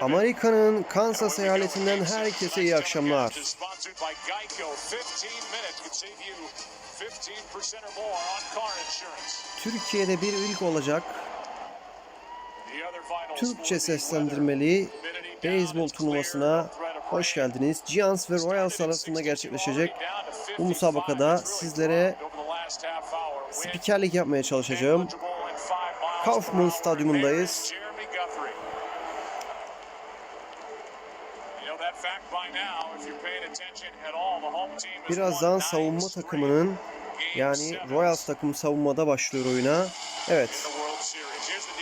Amerika'nın Kansas eyaletinden herkese iyi akşamlar. Türkiye'de bir ilk olacak Türkçe seslendirmeli beyzbol turnuvasına hoş geldiniz. Giants ve Royals arasında gerçekleşecek bu musabakada sizlere spikerlik yapmaya çalışacağım. Kaufman Stadyumundayız. Birazdan savunma takımının yani Royals takımı savunmada başlıyor oyuna. Evet.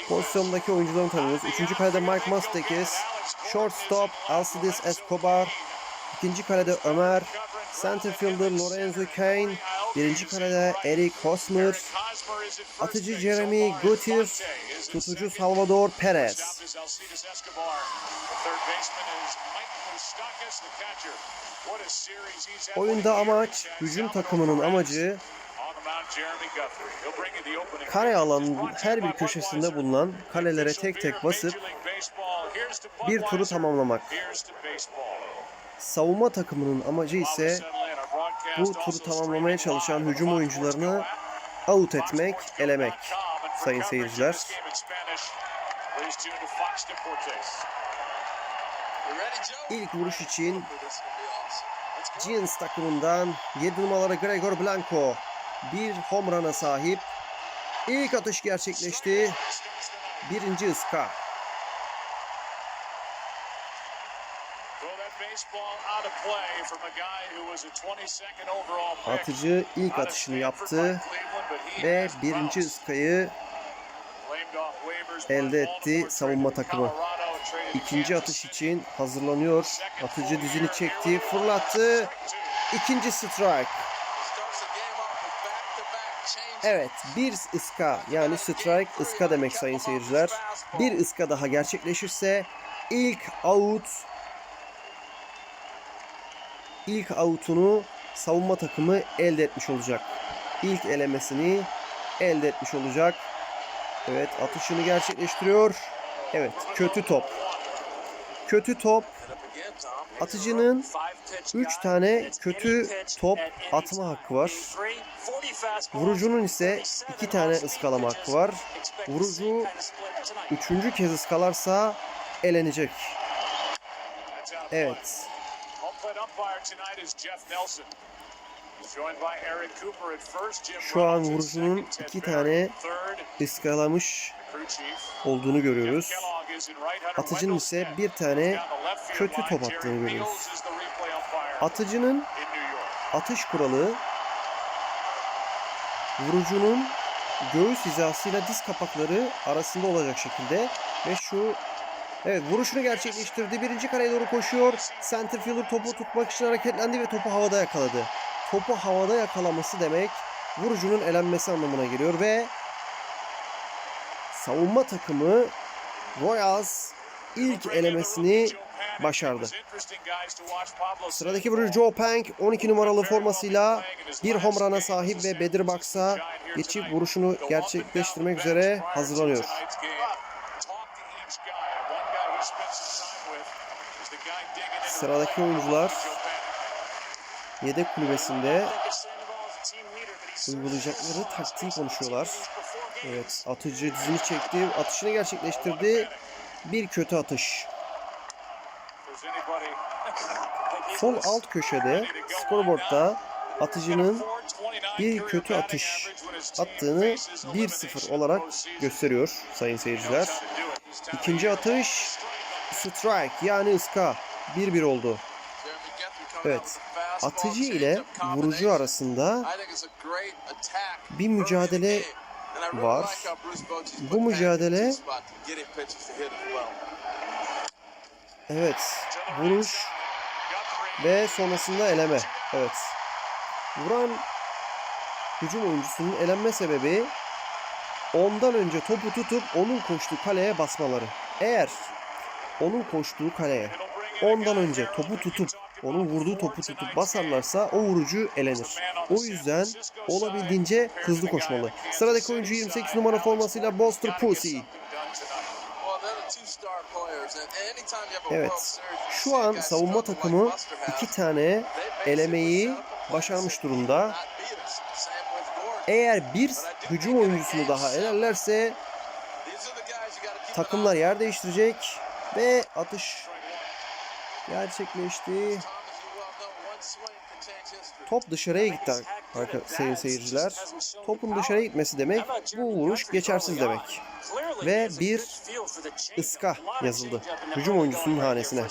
Pozisyondaki oyuncularını tanıyoruz. Üçüncü kalede Mike Mastekis. Shortstop Alcides Escobar. İkinci kalede Ömer. Center fielder Lorenzo Kane. Birinci kalede Eric Hosmer. Atıcı Jeremy Gutir. Tutucu Salvador Perez. Oyunda amaç, hücum takımının amacı kare alanın her bir köşesinde bulunan kalelere tek tek basıp bir turu tamamlamak. Savunma takımının amacı ise bu turu tamamlamaya çalışan hücum oyuncularını out etmek, elemek sayın seyirciler. İlk vuruş için Giants takımından 7 numaralı Gregor Blanco bir home run'a sahip. İlk atış gerçekleşti. Birinci ıska. Atıcı ilk atışını yaptı ve birinci ıskayı elde etti savunma takımı. İkinci atış için hazırlanıyor. Atıcı dizini çekti, fırlattı. İkinci strike. Evet, bir ıska yani strike ıska demek sayın seyirciler. Bir ıska daha gerçekleşirse ilk out ilk out'unu savunma takımı elde etmiş olacak. İlk elemesini elde etmiş olacak. Evet, atışını gerçekleştiriyor. Evet, kötü top. Kötü top. Atıcının 3 tane kötü top atma hakkı var. Vurucunun ise 2 tane ıskalama hakkı var. Vurucu 3. kez ıskalarsa elenecek. Evet. Şu an vurucunun 2 tane ıskalamış olduğunu görüyoruz. Atıcının ise bir tane kötü top attığını görüyoruz. Atıcının atış kuralı vurucunun göğüs hizasıyla diz kapakları arasında olacak şekilde ve şu Evet vuruşunu gerçekleştirdi. Birinci kareye doğru koşuyor. Center fielder topu tutmak için hareketlendi ve topu havada yakaladı. Topu havada yakalaması demek vurucunun elenmesi anlamına geliyor ve savunma takımı Royals ilk elemesini başardı. Sıradaki vurucu Joe Pang 12 numaralı formasıyla bir home run'a sahip ve Bedir Box'a geçip vuruşunu gerçekleştirmek üzere hazırlanıyor. Sıradaki oyuncular yedek kulübesinde uygulayacakları taktiği konuşuyorlar. Evet atıcı dizini çekti. Atışını gerçekleştirdi. Bir kötü atış. Sol alt köşede scoreboard'da atıcının bir kötü atış attığını 1-0 olarak gösteriyor sayın seyirciler. İkinci atış strike yani ıska 1-1 oldu. Evet. Atıcı ile vurucu arasında bir mücadele var. Bu mücadele Evet. Vuruş ve sonrasında eleme. Evet. Vuran hücum oyuncusunun elenme sebebi ondan önce topu tutup onun koştuğu kaleye basmaları. Eğer onun koştuğu kaleye ondan önce topu tutup onun vurduğu topu tutup basarlarsa o vurucu elenir. O yüzden olabildiğince hızlı koşmalı. Sıradaki oyuncu 28 numara formasıyla Buster Pussy. Evet. Şu an savunma takımı iki tane elemeyi başarmış durumda. Eğer bir hücum oyuncusunu daha elerlerse takımlar yer değiştirecek ve atış gerçekleşti. Top dışarıya gitti arka sayın seyirciler. Topun dışarıya gitmesi demek bu vuruş geçersiz demek. Ve bir ıska yazıldı hücum oyuncusunun hanesine.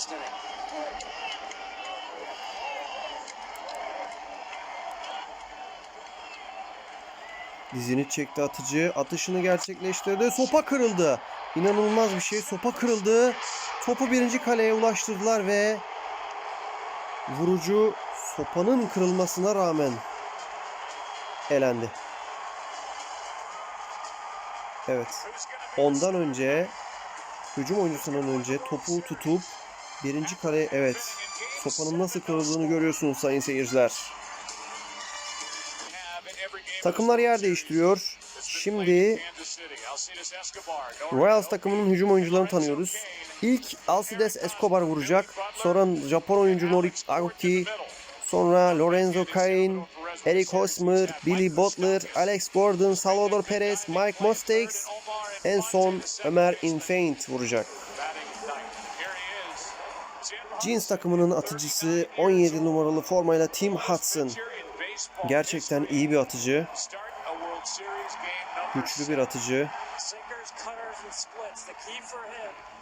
Dizini çekti atıcı. Atışını gerçekleştirdi. Sopa kırıldı. İnanılmaz bir şey. Sopa kırıldı. Topu birinci kaleye ulaştırdılar ve vurucu sopanın kırılmasına rağmen elendi. Evet. Ondan önce hücum oyuncusundan önce topu tutup birinci kaleye evet sopanın nasıl kırıldığını görüyorsunuz sayın seyirciler. Takımlar yer değiştiriyor. Şimdi Royals takımının hücum oyuncularını tanıyoruz. İlk Alcides Escobar vuracak. Sonra Japon oyuncu Norik Aoki. Sonra Lorenzo Cain, Eric Hosmer, Billy Butler, Alex Gordon, Salvador Perez, Mike Mustax. En son Ömer Infant vuracak. Jeans takımının atıcısı 17 numaralı formayla Tim Hudson. Gerçekten iyi bir atıcı. Güçlü bir atıcı.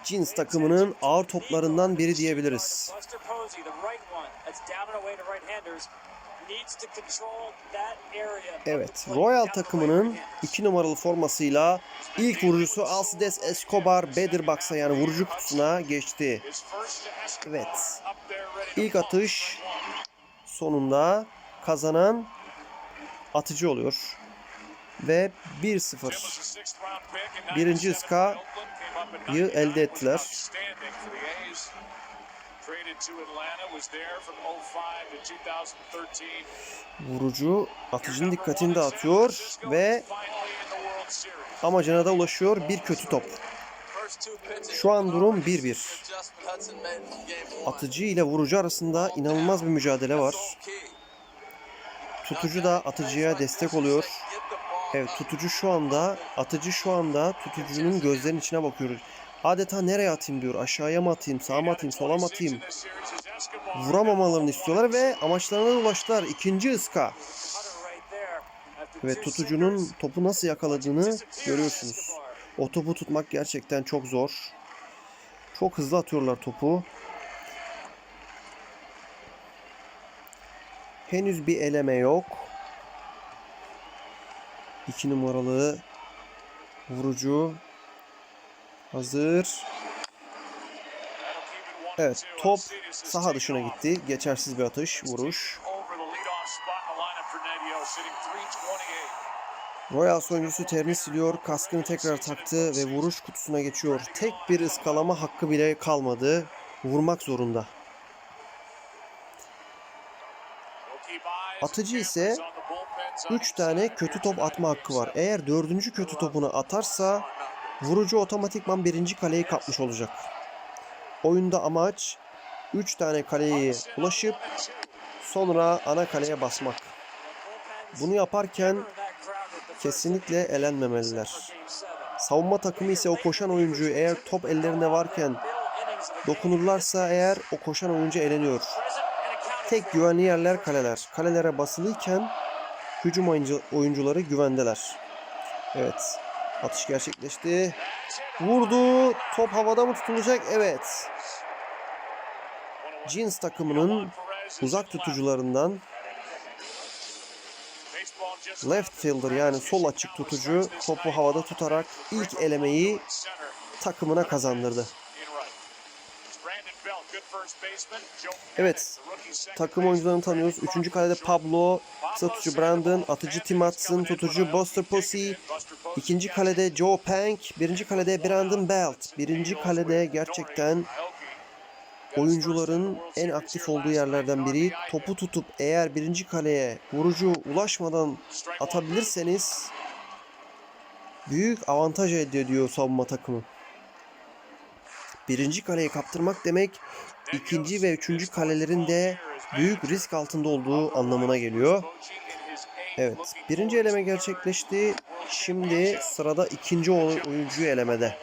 Jeans takımının ağır toplarından biri diyebiliriz. Evet, Royal takımının 2 numaralı formasıyla ilk vurucusu Alcides Escobar Box'a yani vurucu kutusuna geçti. Evet. İlk atış sonunda kazanan atıcı oluyor. Ve 1-0. Birinci ıskayı elde ettiler. Vurucu atıcının dikkatini dağıtıyor ve amacına da ulaşıyor. Bir kötü top. Şu an durum 1-1. Atıcı ile vurucu arasında inanılmaz bir mücadele var. Tutucu da atıcıya destek oluyor. Evet tutucu şu anda, atıcı şu anda tutucunun gözlerinin içine bakıyor. Adeta nereye atayım diyor. Aşağıya mı atayım, sağa mı atayım, sola mı atayım. Vuramamalarını istiyorlar ve amaçlarına ulaştılar. İkinci ıska. Ve tutucunun topu nasıl yakaladığını görüyorsunuz. O topu tutmak gerçekten çok zor. Çok hızlı atıyorlar topu. Henüz bir eleme yok. 2 numaralı vurucu hazır. Evet top saha dışına gitti. Geçersiz bir atış, vuruş. Royals oyuncusu terini siliyor, kaskını tekrar taktı ve vuruş kutusuna geçiyor. Tek bir ıskalama hakkı bile kalmadı. Vurmak zorunda. Atıcı ise 3 tane kötü top atma hakkı var. Eğer dördüncü kötü topunu atarsa vurucu otomatikman birinci kaleyi kapmış olacak. Oyunda amaç 3 tane kaleye ulaşıp sonra ana kaleye basmak. Bunu yaparken kesinlikle elenmemeliler. Savunma takımı ise o koşan oyuncuyu eğer top ellerinde varken dokunurlarsa eğer o koşan oyuncu eleniyor. Tek güvenli yerler kaleler. Kalelere basılıyken hücum oyuncu, oyuncuları güvendeler. Evet. Atış gerçekleşti. Vurdu. Top havada mı tutulacak? Evet. Jeans takımının uzak tutucularından left fielder yani sol açık tutucu topu havada tutarak ilk elemeyi takımına kazandırdı. Evet, takım oyuncularını tanıyoruz. Üçüncü kalede Pablo, kısa tutucu Brandon, atıcı Tim Hudson, tutucu Buster Posey. İkinci kalede Joe Pank, birinci kalede Brandon Belt. Birinci kalede gerçekten oyuncuların en aktif olduğu yerlerden biri. Topu tutup eğer birinci kaleye vurucu ulaşmadan atabilirseniz büyük avantaj elde ediyor savunma takımı. Birinci kaleyi kaptırmak demek ikinci ve üçüncü kalelerin de büyük risk altında olduğu anlamına geliyor. Evet, birinci eleme gerçekleşti. Şimdi sırada ikinci oy- oyuncuyu elemede.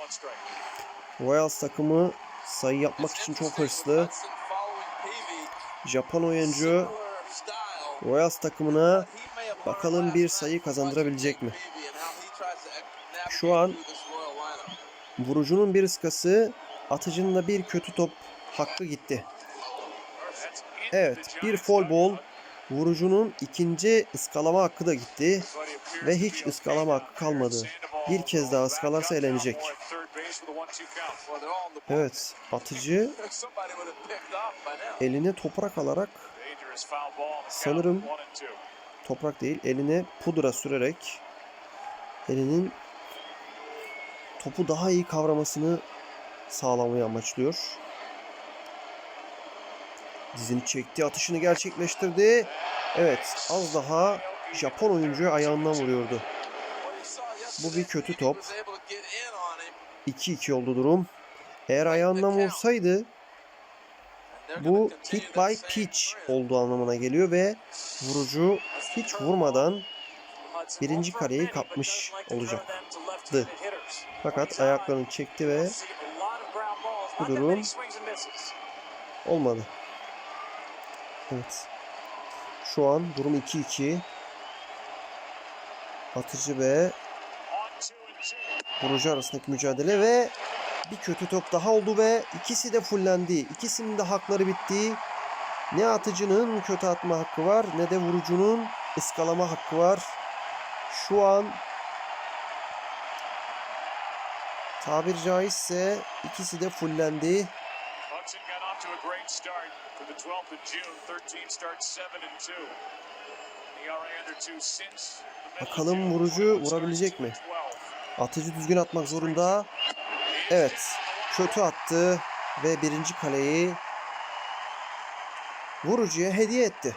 Royals takımı sayı yapmak için çok hırslı. Japon oyuncu Royals takımına bakalım bir sayı kazandırabilecek mi? Şu an vurucunun bir ıskası, atıcının da bir kötü top hakkı gitti. Evet, bir foul ball. Vurucunun ikinci ıskalama hakkı da gitti ve hiç ıskalama hakkı kalmadı. Bir kez daha ıskalarsa elenecek. Evet, atıcı eline toprak alarak sanırım toprak değil, eline pudra sürerek elinin topu daha iyi kavramasını sağlamayı amaçlıyor. Dizini çekti, atışını gerçekleştirdi. Evet, az daha Japon oyuncuya ayağından vuruyordu. Bu bir kötü top. 2-2 oldu durum. Eğer ayağından vursaydı bu hit by pitch olduğu anlamına geliyor ve vurucu hiç vurmadan birinci kareyi kapmış olacaktı. Fakat ayaklarını çekti ve bu durum olmadı. Evet. Şu an durum 2-2. Atıcı ve vurucu arasındaki mücadele ve bir kötü top daha oldu ve ikisi de fullendi. İkisinin de hakları bitti. Ne atıcının kötü atma hakkı var ne de vurucunun ıskalama hakkı var. Şu an two since the middle of Bakalım vurucu 12 vurabilecek mi? 12. Atıcı düzgün atmak zorunda. Evet. Kötü attı ve birinci kaleyi vurucuya hediye etti.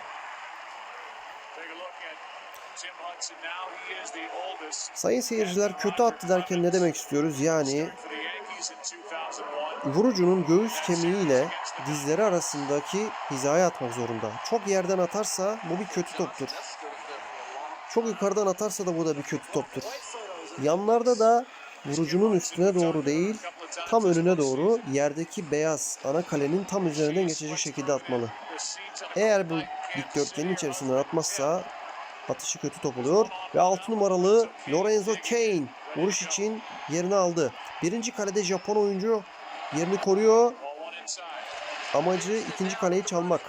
Sayın seyirciler kötü attı derken ne demek istiyoruz? Yani for the Yankees in 2001. vurucunun göğüs kemiğiyle dizleri arasındaki hizaya atmak zorunda. Çok yerden atarsa bu bir kötü toptur. Çok yukarıdan atarsa da bu da bir kötü toptur. Yanlarda da vurucunun üstüne doğru değil, tam önüne doğru yerdeki beyaz ana kalenin tam üzerinden geçecek şekilde atmalı. Eğer bu dikdörtgenin içerisinden atmazsa atışı kötü top oluyor. Ve 6 numaralı Lorenzo Kane vuruş için yerini aldı. Birinci kalede Japon oyuncu yerini koruyor. Amacı ikinci kaleyi çalmak.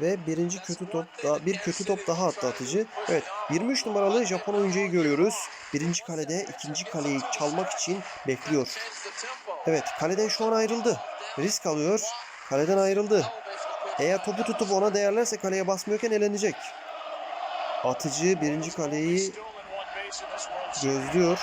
Ve birinci kötü top daha bir kötü top daha attı atıcı. Evet 23 numaralı Japon oyuncuyu görüyoruz. Birinci kalede ikinci kaleyi çalmak için bekliyor. Evet kaleden şu an ayrıldı. Risk alıyor. Kaleden ayrıldı. Eğer topu tutup ona değerlerse kaleye basmıyorken elenecek. Atıcı birinci kaleyi gözlüyor.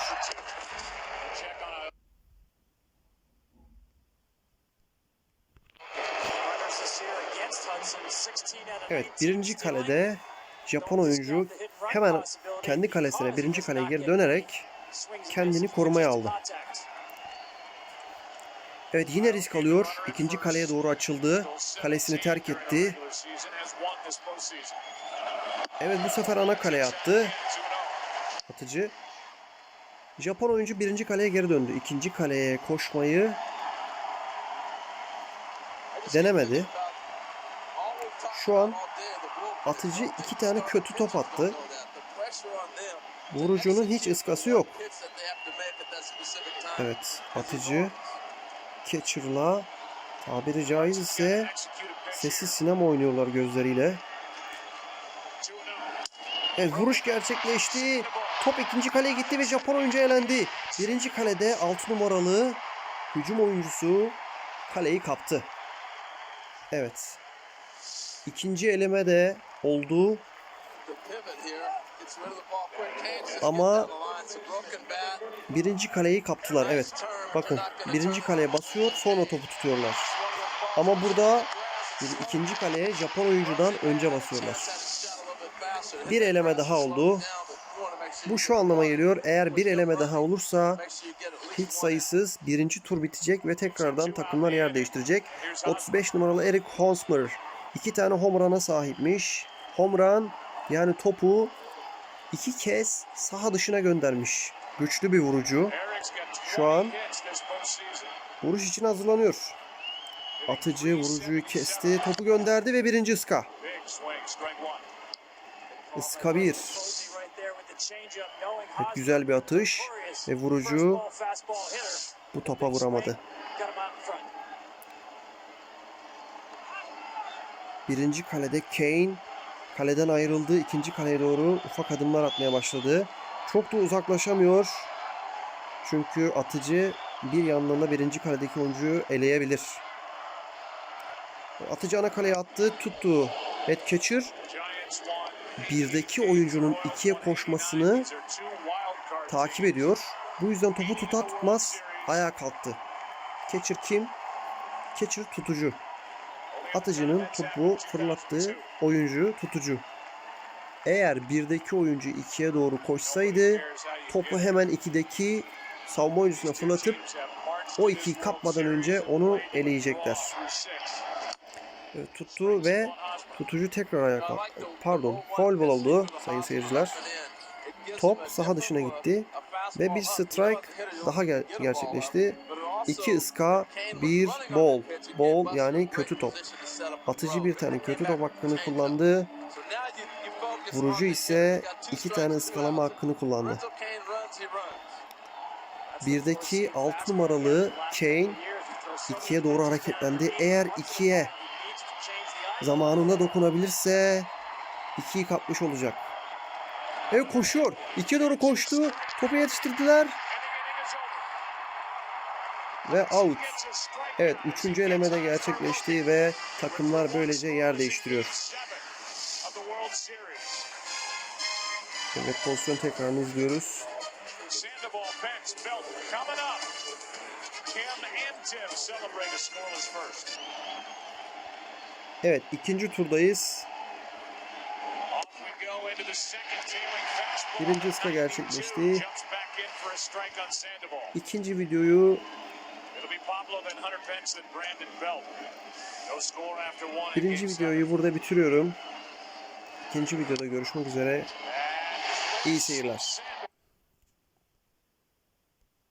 Evet birinci kalede Japon oyuncu hemen kendi kalesine birinci kaleye geri dönerek kendini korumaya aldı. Evet yine risk alıyor. İkinci kaleye doğru açıldı. Kalesini terk etti. Evet bu sefer ana kaleye attı. 2-0. Atıcı. Japon oyuncu birinci kaleye geri döndü. İkinci kaleye koşmayı denemedi. Şu an atıcı iki tane kötü top attı. Vurucunun hiç ıskası yok. Evet atıcı catcher'la tabiri caiz ise sessiz sinema oynuyorlar gözleriyle. 2-0. Evet vuruş gerçekleşti. Top ikinci kaleye gitti ve Japon oyuncu elendi. Birinci kalede 6 numaralı hücum oyuncusu kaleyi kaptı. Evet. İkinci eleme de oldu. Ama birinci kaleyi kaptılar. Evet. Bakın birinci kaleye basıyor sonra topu tutuyorlar. Ama burada ikinci kaleye Japon oyuncudan önce basıyorlar. Bir eleme daha oldu. Bu şu anlama geliyor. Eğer bir eleme daha olursa Hiç sayısız birinci tur bitecek ve tekrardan takımlar yer değiştirecek. 35 numaralı Eric Hosmer iki tane home sahipmiş. Home run yani topu iki kez saha dışına göndermiş. Güçlü bir vurucu. Şu an vuruş için hazırlanıyor. Atıcı vurucuyu kesti, topu gönderdi ve birinci ıska. Iska bir. Evet, güzel bir atış ve vurucu bu topa vuramadı. Birinci kalede Kane kaleden ayrıldı. ikinci kaleye doğru ufak adımlar atmaya başladı. Çok da uzaklaşamıyor. Çünkü atıcı bir yandan da birinci kaledeki oyuncuyu eleyebilir. Atıcı ana kaleye attı. Tuttu. Head catcher birdeki oyuncunun ikiye koşmasını takip ediyor. Bu yüzden topu tutar tutmaz ayağa kalktı. Catcher kim? Catcher tutucu. Atıcının topu fırlattığı oyuncu tutucu. Eğer birdeki oyuncu ikiye doğru koşsaydı topu hemen ikideki savunma oyuncusuna fırlatıp o ikiyi kapmadan önce onu eleyecekler. Evet, tuttu ve tutucu tekrar ayağa kalktı. Pardon, foul ball oldu sayın seyirciler. Top saha dışına gitti ve bir strike daha ger- gerçekleşti. İki ıska, bir ball. Ball yani kötü top. Atıcı bir tane kötü top hakkını kullandı. Vurucu ise iki tane ıskalama hakkını kullandı. Birdeki 6 numaralı Kane ikiye doğru hareketlendi. Eğer ikiye zamanında dokunabilirse ikiyi kapmış olacak. Evet koşuyor. İkiye doğru koştu. Topu yetiştirdiler. Ve out. Evet üçüncü elemede gerçekleşti ve takımlar böylece yer değiştiriyor. Evet pozisyon tekrarını izliyoruz. Evet ikinci turdayız. Birinci ıska gerçekleşti. İkinci videoyu birinci videoyu burada bitiriyorum. İkinci videoda görüşmek üzere. İyi seyirler.